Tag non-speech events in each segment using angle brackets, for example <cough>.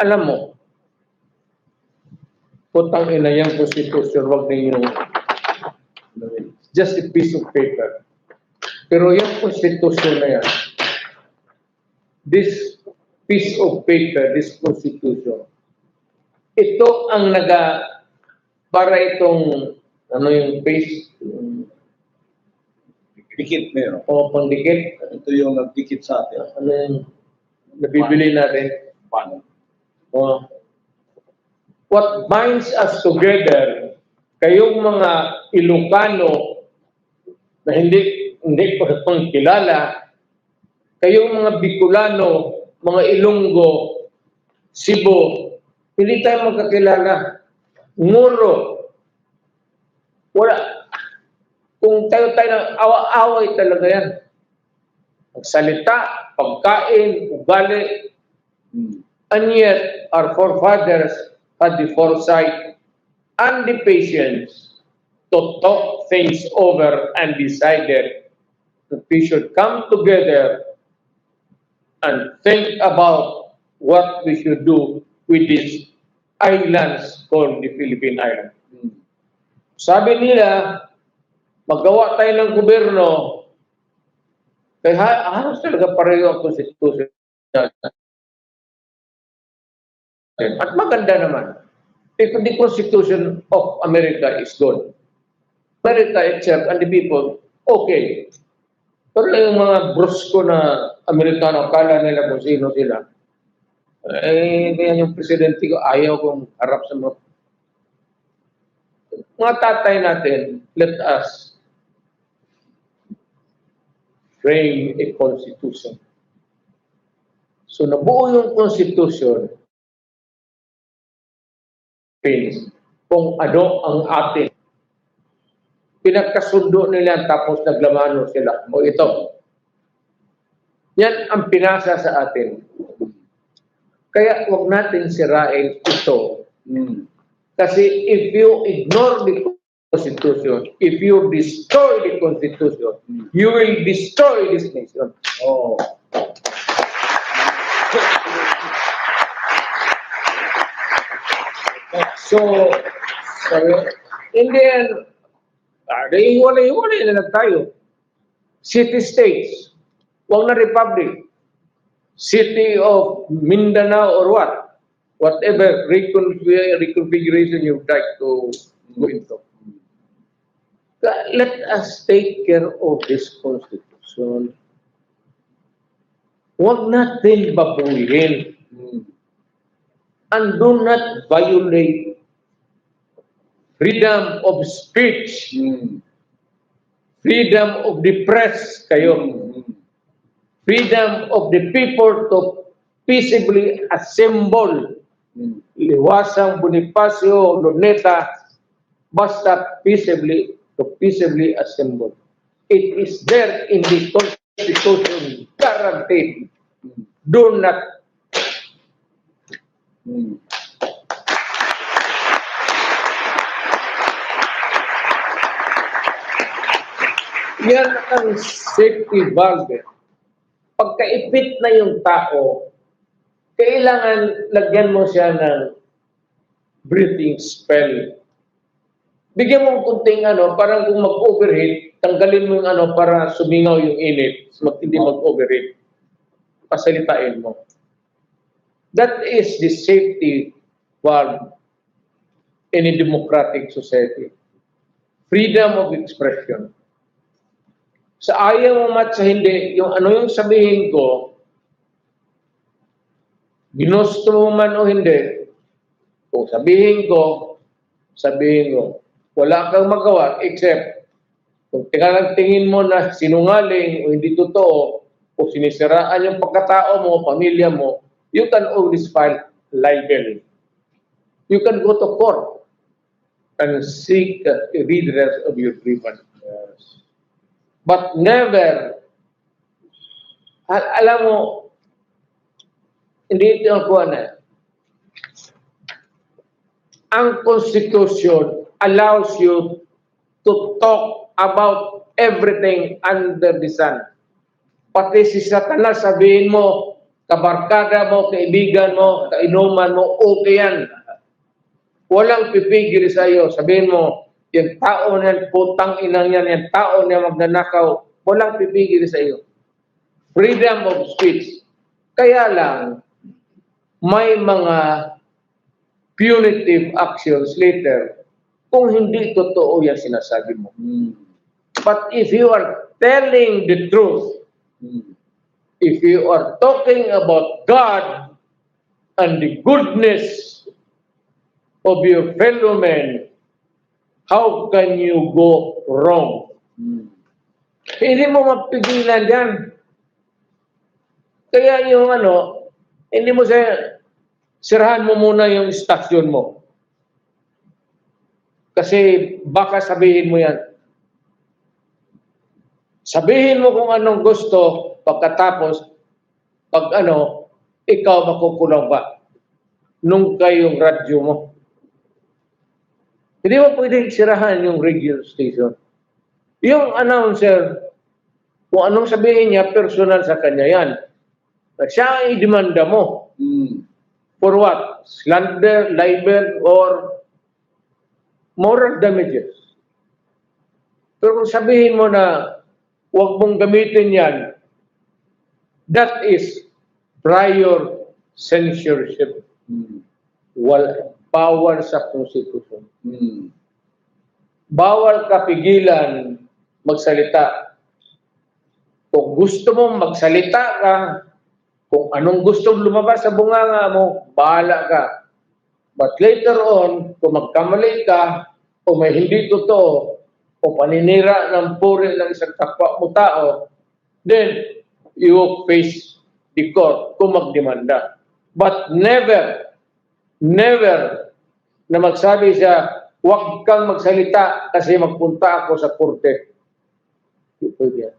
Alam mo, putang ina yung constitution, wag ninyo just a piece of paper. Pero yung constitution na yan, this piece of paper, this constitution, ito ang naga, para itong, ano yung face, yung, Dikit meron. o pandikit, Ito yung nagdikit sa atin. ano yung nabibili natin. Paano? Oh. What binds us together, kayong mga Ilocano na hindi hindi ko pang kilala, kayong mga Bicolano, mga Ilonggo, Cebu, hindi tayo magkakilala. Nguro. Wala. Kung tayo tayo ng awa-away talaga yan. Magsalita, pagkain, ugali, Hmm. And yet, our forefathers had the foresight and the patience to talk things over and decided that we should come together and think about what we should do with these islands called the Philippine Islands. Hmm. Sabi nila, magawa tayo ng gobyerno, kaya ha- halos talaga pareho ang constitution. At maganda naman. If the Constitution of America is good, America itself and the people, okay. Pero yung mga brusko na Amerikano, kala nila kung sino sila. Eh, kaya yung presidente ko, ayaw kong harap sa mga mga tatay natin, let us frame a constitution. So nabuo yung constitution, Philippines, kung ano ang atin. Pinagkasundo nila tapos naglamano sila. O ito. Yan ang pinasa sa atin. Kaya wag natin sirain ito. Hmm. Kasi if you ignore the Constitution, if you destroy the Constitution, you will destroy this nation. Oo. So, in the end, ah, di iwalay-iwalay na lang tayo. City-states, huwag na republic. City of Mindanao or what? Whatever reconfig- reconfiguration you'd like to go into. Let us take care of this constitution. Huwag natin babuhin Hmm. and do not violate freedom of speech, Hmm. freedom of the press kayo, Hmm. freedom of the people to peaceably assemble. Hmm. Liwasang Bonifacio, Luneta, basta peaceably to peaceably assemble. It is there in the Constitution, guaranteed. Do not Hmm. Yan ang safety valve. Pagkaipit na yung tao, kailangan lagyan mo siya ng breathing spell. Bigyan mo ng kunting ano, parang kung mag-overheat, tanggalin mo yung ano para sumingaw yung init, mag, hindi mag-overheat. Pasalitain mo. That is the safety valve in a democratic society. Freedom of expression sa ayaw mo mat sa hindi, yung ano yung sabihin ko, ginusto mo man o hindi, kung sabihin ko, sabihin ko, wala kang magawa except kung tingnan tingin mo na sinungaling o hindi totoo, o sinisiraan yung pagkatao mo, pamilya mo, you can always file libel. You can go to court and seek a redress of your grievance. Yes. But never, al- alam mo, hindi ito ang kuha na. Ang Constitution allows you to talk about everything under the sun. Pati si Satanas, sabihin mo, kabarkada mo, kaibigan mo, kainuman mo, okay yan. Walang pipigil sa iyo. Sabihin mo, yung tao na yan, putang inang yan, yung tao na magnanakaw, walang pipigil sa iyo. Freedom of speech. Kaya lang, may mga punitive actions later kung hindi totoo yung sinasabi mo. Mm. But if you are telling the truth, Mm. if you are talking about God and the goodness of your fellow men, how can you go wrong? Mm. Hindi mo mapigilan yan. Kaya yung ano, hindi mo sa sirahan mo muna yung stasyon mo. Kasi baka sabihin mo yan. Sabihin mo kung anong gusto pagkatapos pag ano, ikaw makukulong pa. Nung kayong radyo mo. Hindi mo pwedeng sirahan yung radio station. Yung announcer, kung anong sabihin niya, personal sa kanya yan. Siya ang idemanda mo. Mm. For what? Slander, libel, or moral damages. Pero kung sabihin mo na huwag mong gamitin yan, that is prior censorship. Mm. Wal, bawal sa konstitusyon. Mm. Bawal ka pigilan magsalita. Kung gusto mong magsalita ka, kung anong gusto lumabas sa bunganga mo, bahala ka. But later on, kung magkamali ka, o may hindi totoo, o paninira ng puri ng isang kapwa mo tao, then you face the court kung magdemanda. But never, never na magsabi siya, huwag kang magsalita kasi magpunta ako sa korte. Pwede.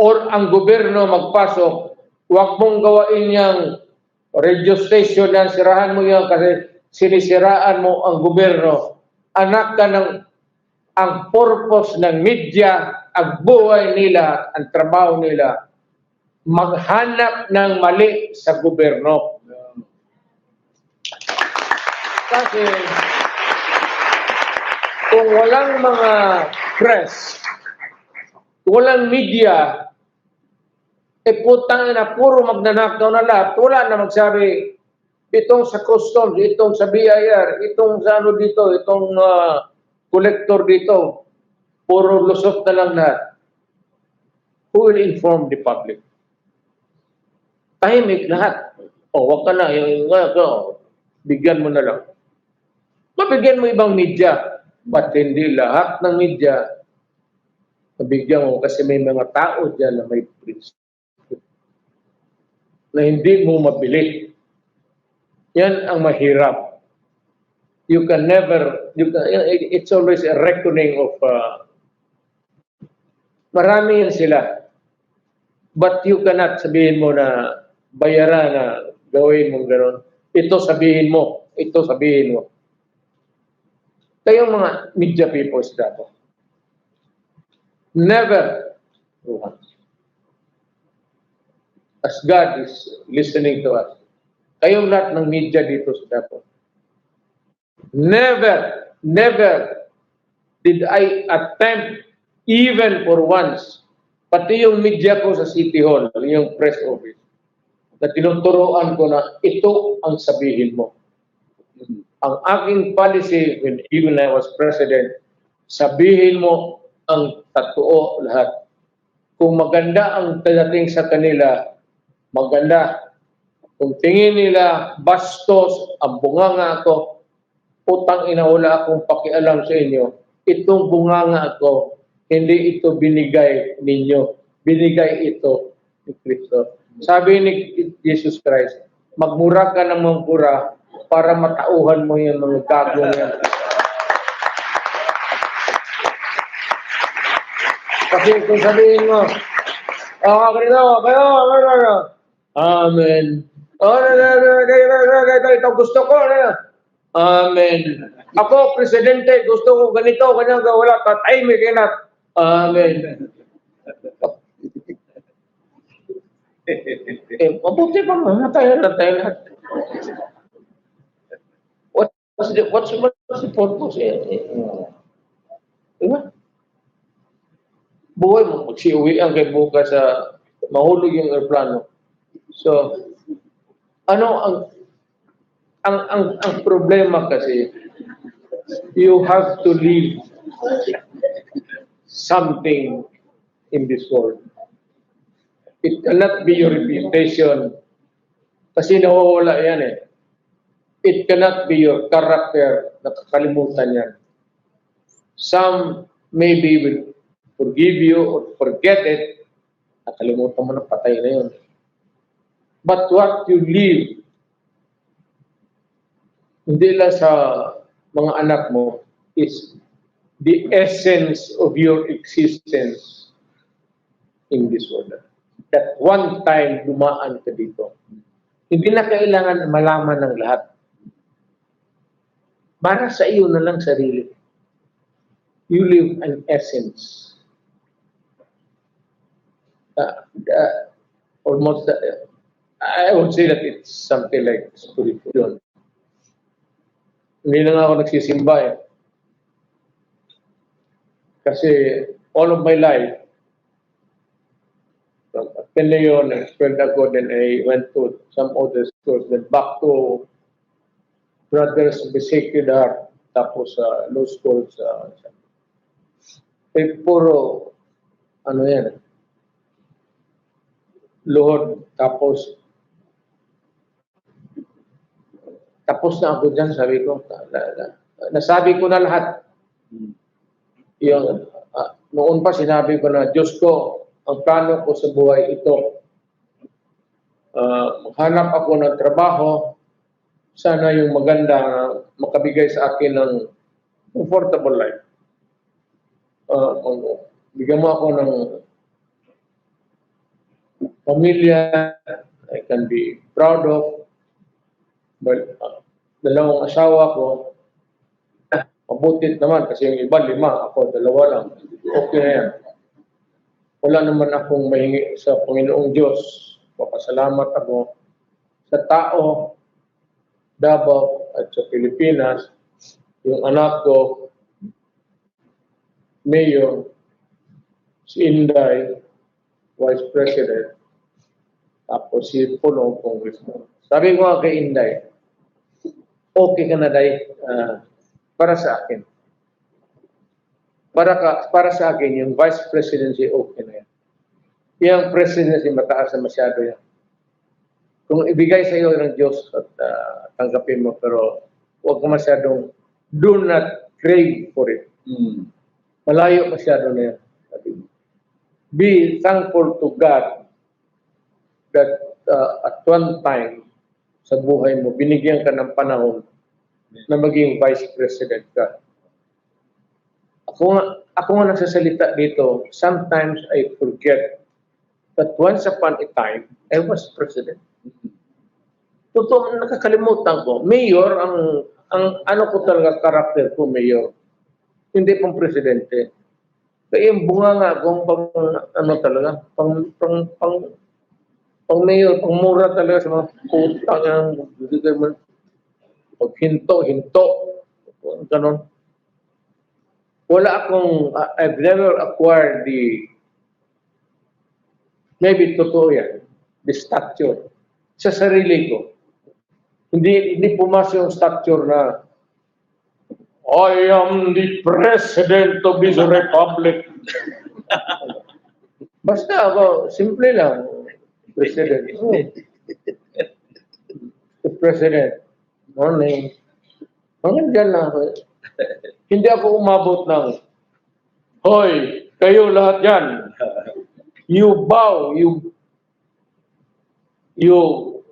Or ang gobyerno magpasok, huwag mong gawain yung radio station yan, sirahan mo yan kasi sinisiraan mo ang gobyerno. Anak ka ng ang purpose ng media, ang buhay nila, ang trabaho nila, maghanap ng mali sa gobyerno. Kasi kung walang mga press, walang media, eh putang na puro magnanakaw na lahat, wala na magsabi, itong sa customs, itong sa BIR, itong sa ano dito, itong ah, collector dito, puro lusot na lang lahat. Who will inform the public? Tahimik lahat. O, wag ka na, yung, yung, bigyan mo na lang. Mabigyan mo ibang media. But hindi lahat ng media mabigyan mo kasi may mga tao dyan na may prinsipyo na hindi mo mabili. Yan ang mahirap. You can never, you can, it's always a reckoning of, uh, marami yan sila. But you cannot sabihin mo na bayaran na gawin mo gano'n. Ito sabihin mo, ito sabihin mo. Kayong mga media people sa Davao, never once, as God is listening to us, kayong lahat ng media dito sa Davao, never, never did I attempt even for once, pati yung media ko sa City Hall, yung press office, na tinuturoan ko na ito ang sabihin mo. Ang aking policy when even I was president, sabihin mo ang totoo lahat. Kung maganda ang dating sa kanila, maganda. Kung tingin nila bastos ang bunganga ko, utang ina wala akong pakialam sa inyo. Itong bunganga ko, hindi ito binigay ninyo. Binigay ito ni Kristo. Sabi ni Jesus Christ, magmura ka ng magmura para matauhan mo yung mga gagawin yan. Kasi kung sabihin mo, ah, ganito, kayo, kayo, kayo, Amen. Oh, ito gusto ko. ano? Amen. Ako, presidente, gusto ko ganito, ganyan, wala, tatay, may kinat. Amen. Eh, mabuti pa mamatay na tayo lahat. What's the, what's, what's the purpose? Eh, eh, diba? Buhay mo, magsiuwi ang kay bukas sa mahulog yung aeroplano. So, ano ang ang ang ang problema kasi you have to leave something in this world. It cannot be your reputation. Kasi nawawala yan eh. It cannot be your character. Nakakalimutan yan. Some maybe will forgive you or forget it. Nakalimutan mo na patay na yun. But what you leave, hindi lang sa mga anak mo, is the essence of your existence in this world. That one time dumaan ka dito. Hindi na kailangan malaman ng lahat. Para sa iyo na lang sarili. You live an essence. Uh, uh, almost, uh, I would say that it's something like spiritual. Hindi na nga ako nagsisimba eh. Kasi all of my life, from Ateneo, Escuela then I went to some other schools, then back to Brothers Sacred Heart, tapos sa law school sa, sa eh, puro, ano yan, Lord, tapos tapos na ako dyan, sabi ko, na, na, nasabi ko na lahat. Yung, ah, noon pa sinabi ko na, Diyos ko, ang plano ko sa buhay ito. Ah, maghanap ako ng trabaho, sana yung maganda makabigay sa akin ng comfortable life. Ah, ang- bigyan mo ako ng pamilya I can be proud of. But uh, dalawang asawa ko, <clears throat> ah, mabutit naman kasi yung iba lima, ako dalawa lang. Okay na yan. Wala naman akong mahingi sa Panginoong Diyos. Papasalamat ako sa tao, Davao at sa Pilipinas. Yung anak ko, Mayor, si Inday, Vice President, tapos si Pulong Congressman. Sabi ko nga kay Inday, okay ka na day ah, para sa akin. Para, ka, para sa akin, yung Vice Presidency, okay na yan. Yung Presidency, mataas na masyado yan. Kung ibigay sa iyo ng Diyos at ah, tanggapin mo, pero huwag ka masyadong, do not crave for it. Mm. Malayo masyado na yan. Be thankful to God that uh, at one time sa buhay mo, binigyan ka ng panahon na maging vice president ka. Ako nga, ako nga nagsasalita dito, sometimes I forget that once upon a time, I was president. Totoo, nakakalimutan ko. Mayor, ang, ang ano ko talaga karakter ko, mayor. Hindi pang presidente. Kaya yung bunga nga kung pang, ano talaga, pang, pang, pang, pang mayor, pang mura talaga sa mga putang ang. Pag hinto, hinto. Ganon. Wala akong, I- I've never acquired the, maybe totoo yan, the stature sa sarili ko. Hindi, hindi pumasok yung stature na I am the president of this republic. <laughs> Basta ako, simple lang. President. Oh. <laughs> The president. Morning. Hanggang dyan lang ako. Hindi ako umabot ng, Hoy, kayo lahat yan. You bow, you you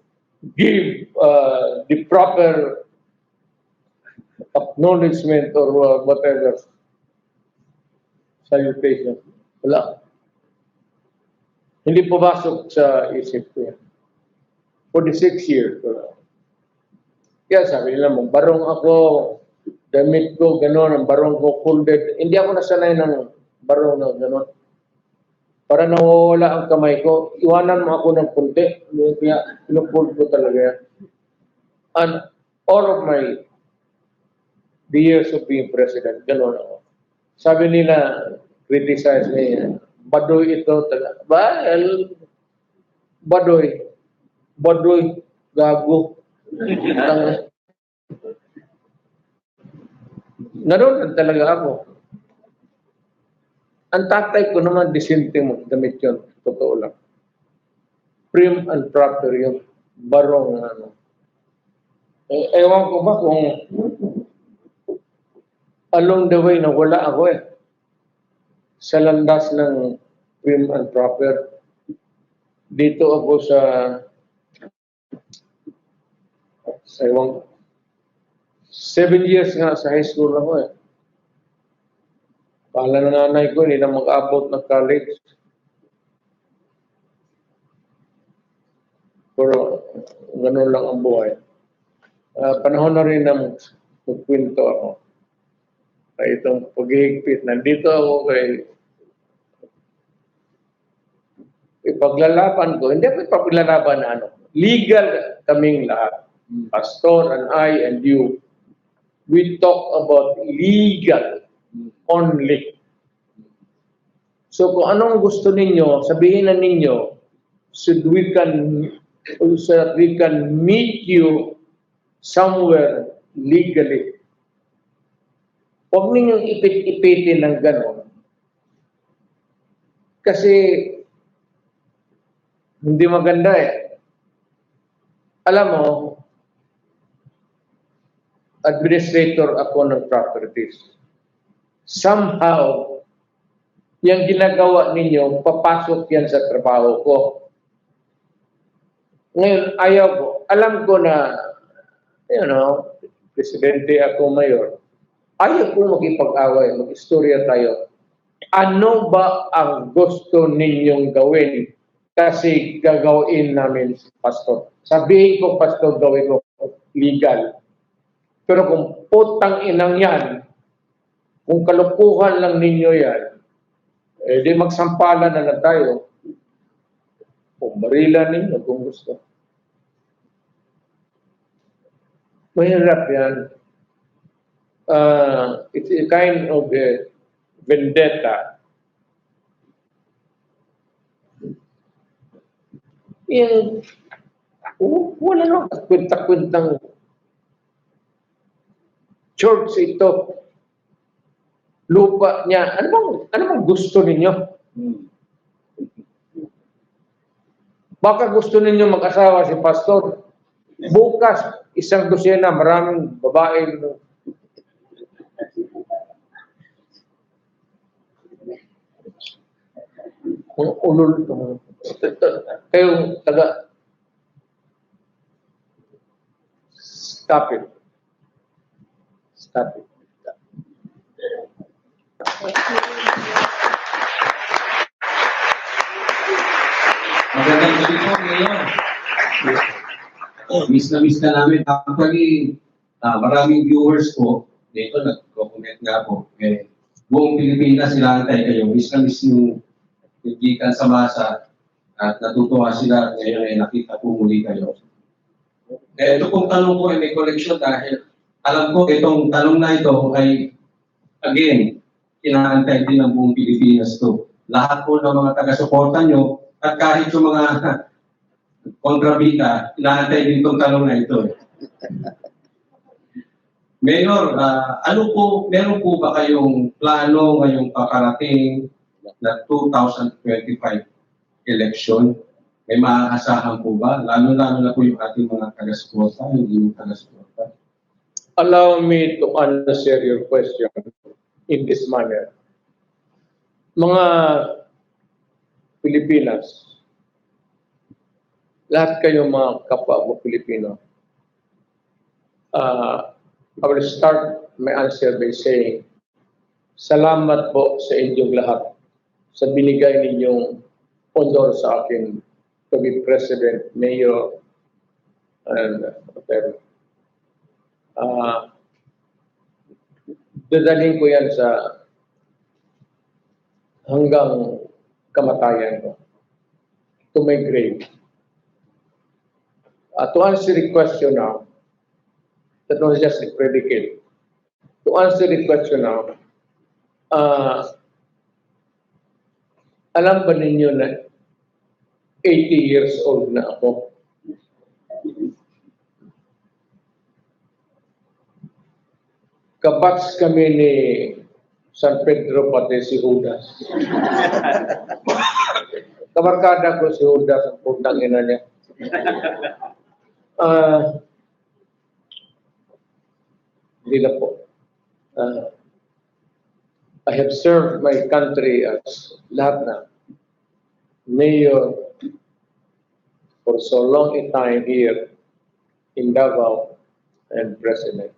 give uh, the proper acknowledgement or uh, whatever salutation. Wala. Hindi pumasok sa isip ko yan. For the six years. Wala. Kaya sabi nila mo, barong ako, damit ko, gano'n, barong ko, folded. Hindi ako nasanay ng barong na gano'n. Para nawawala ang kamay ko, iwanan mo ako ng punti. Kaya pinupull ko talaga yan. And all of my the years of being president, gano'n ako. Sabi nila, criticize me, badoy ito talaga. Well, badoy. Badoy, gago. <laughs> Gano'n talaga ako. Ang tatay ko naman, disente mo, damit yun. Totoo lang. Prim and proper yung barong ano. Eh, ewan ko ba kung along the way na wala ako eh. Sa landas ng prim and proper. Dito ako sa ewan. Seven years nga sa high school ako eh. Pala ng nanay ko, hindi na mag-abot ng college. Pero ganun lang ang buhay. Ah, panahon na rin na mag- magkwento ako. Kaya itong paghihigpit. Nandito ako kay ipaglalaban ko. Hindi ako ipaglalaban na ano. Legal kaming lahat. Pastor and I and you. We talk about legal only. So kung anong gusto ninyo, sabihin na ninyo, that we can so that we can meet you somewhere legally. Huwag ninyong ipit-ipitin ng gano'n. Kasi hindi maganda eh. Alam mo, administrator ako ng properties. Somehow, yung ginagawa ninyo, papasok yan sa trabaho ko. Ngayon, ayaw ko. Alam ko na, you know, presidente ako mayor. Ayaw ko makipag-away, mag-istorya tayo. Ano ba ang gusto ninyong gawin? Kasi gagawin namin, pastor. Sabihin ko, pastor, gawin ko legal. Pero kung putang inang yan, kung kalukuhan lang ninyo yan, eh di magsampalan na lang tayo. O barilan ninyo kung gusto. Mahirap yan. Uh, it's a kind of a vendetta. Yung, wala nang kwenta-kwentang church ito. Lupa niya. Ano bang, ano bang gusto ninyo? Baka gusto ninyo mag-asawa si pastor. Bukas, isang dosena, maraming babae. Kung ulol. Kayong taga... Stop it. Stop it. Magandang gabi po ngayon. Miss na miss na namin. Actually, ah, maraming viewers po. Dito, nag-connect nga po. Eh, buong Pilipinas sila antay kayo. Miss na miss yung gikan sa masa. At natutuwa sila ngayon ay nakita po muli kayo. Eh, ito pong tanong ko ay may connection dahil alam ko itong tanong na ito ay again, inaantay din ng buong Pilipinas to. Lahat po ng mga taga-suporta nyo at kahit yung mga <laughs> kontrabita, inaantay din itong tanong na ito. Mayor, ah, ano po, meron po ba kayong plano ngayong paparating na 2025 election? May maaasahan po ba? Lalo-lalo na po yung ating mga taga-suporta, yung taga-suporta. Allow me to answer your question in this manner. Mga Pilipinas, lahat kayo mga kapwa ko Pilipino, uh, I will start my answer by saying, salamat po sa inyong lahat sa binigay ninyong honor sa akin to be president, mayor, and whatever. Ah, dadalhin ko yan sa hanggang kamatayan ko. To my grave. Uh, to answer the question now, that was just a predicate. To answer the question now, uh, alam ba ninyo na 80 years old na ako? Kabats kami ni San Pedro pati si Judas. <laughs> Kabarkada ko si Judas ang putang ina niya. Ah, hindi na po. Ah, I have served my country as lahat na mayor for so long a time here in Davao and president.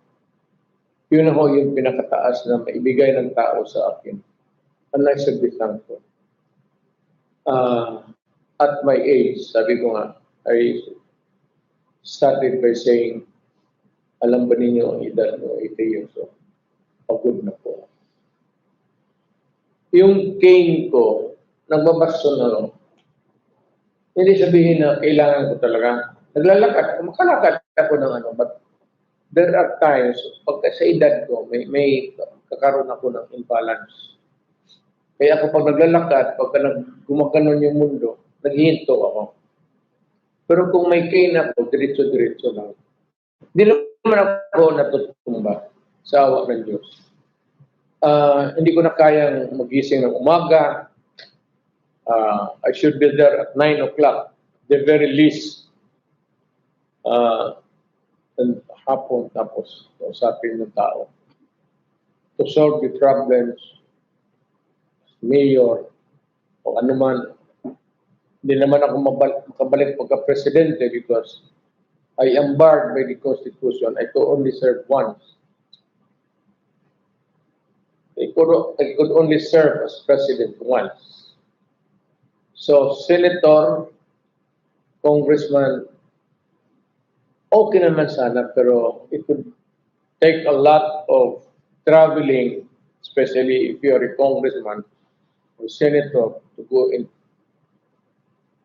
Yun ako yung pinakataas na maibigay ng tao sa akin. Should be thankful. Uh, at my age, sabi ko nga, I started by saying, alam ba ninyo ang edad mo, 80 years old? Pagod na po. Yung cane ko, nagbabasto na lang. Hindi sabihin na kailangan ko talaga. Naglalakad, makalakad ako ng ano, but there are times, pagka sa edad ko, may, may kakaroon ako ng imbalance. Kaya ako pag naglalakad, pagka nag, gumaganon yung mundo, naghihinto ako. Pero kung may cane ako, diretso-diretso lang. Hindi naman ako natutumba sa awa ng Diyos. Ah, hindi ko na kayang magising ng umaga. Ah, I should be there at 9 o'clock, the very least. Ah, and hapon tapos usapin ng tao. To solve the problems, mayor, o ano man, hindi naman ako makabalik pagka-presidente because I am barred by the Constitution. I could only serve once. I could, I could only serve as president once. So, senator, congressman, okay naman sana, pero it would take a lot of traveling, especially if you're a congressman or senator, to go in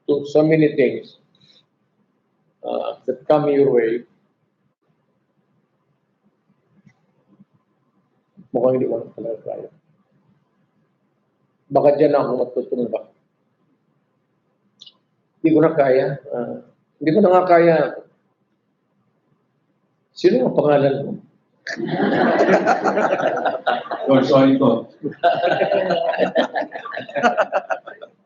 to so many things uh, that come your way. Mukhang hindi ko na talaga kaya. Baka dyan ako matutumba. Hindi ko na kaya. ah, hindi ko na nga kaya. Sino ang pangalan mo? Sorry po. <laughs>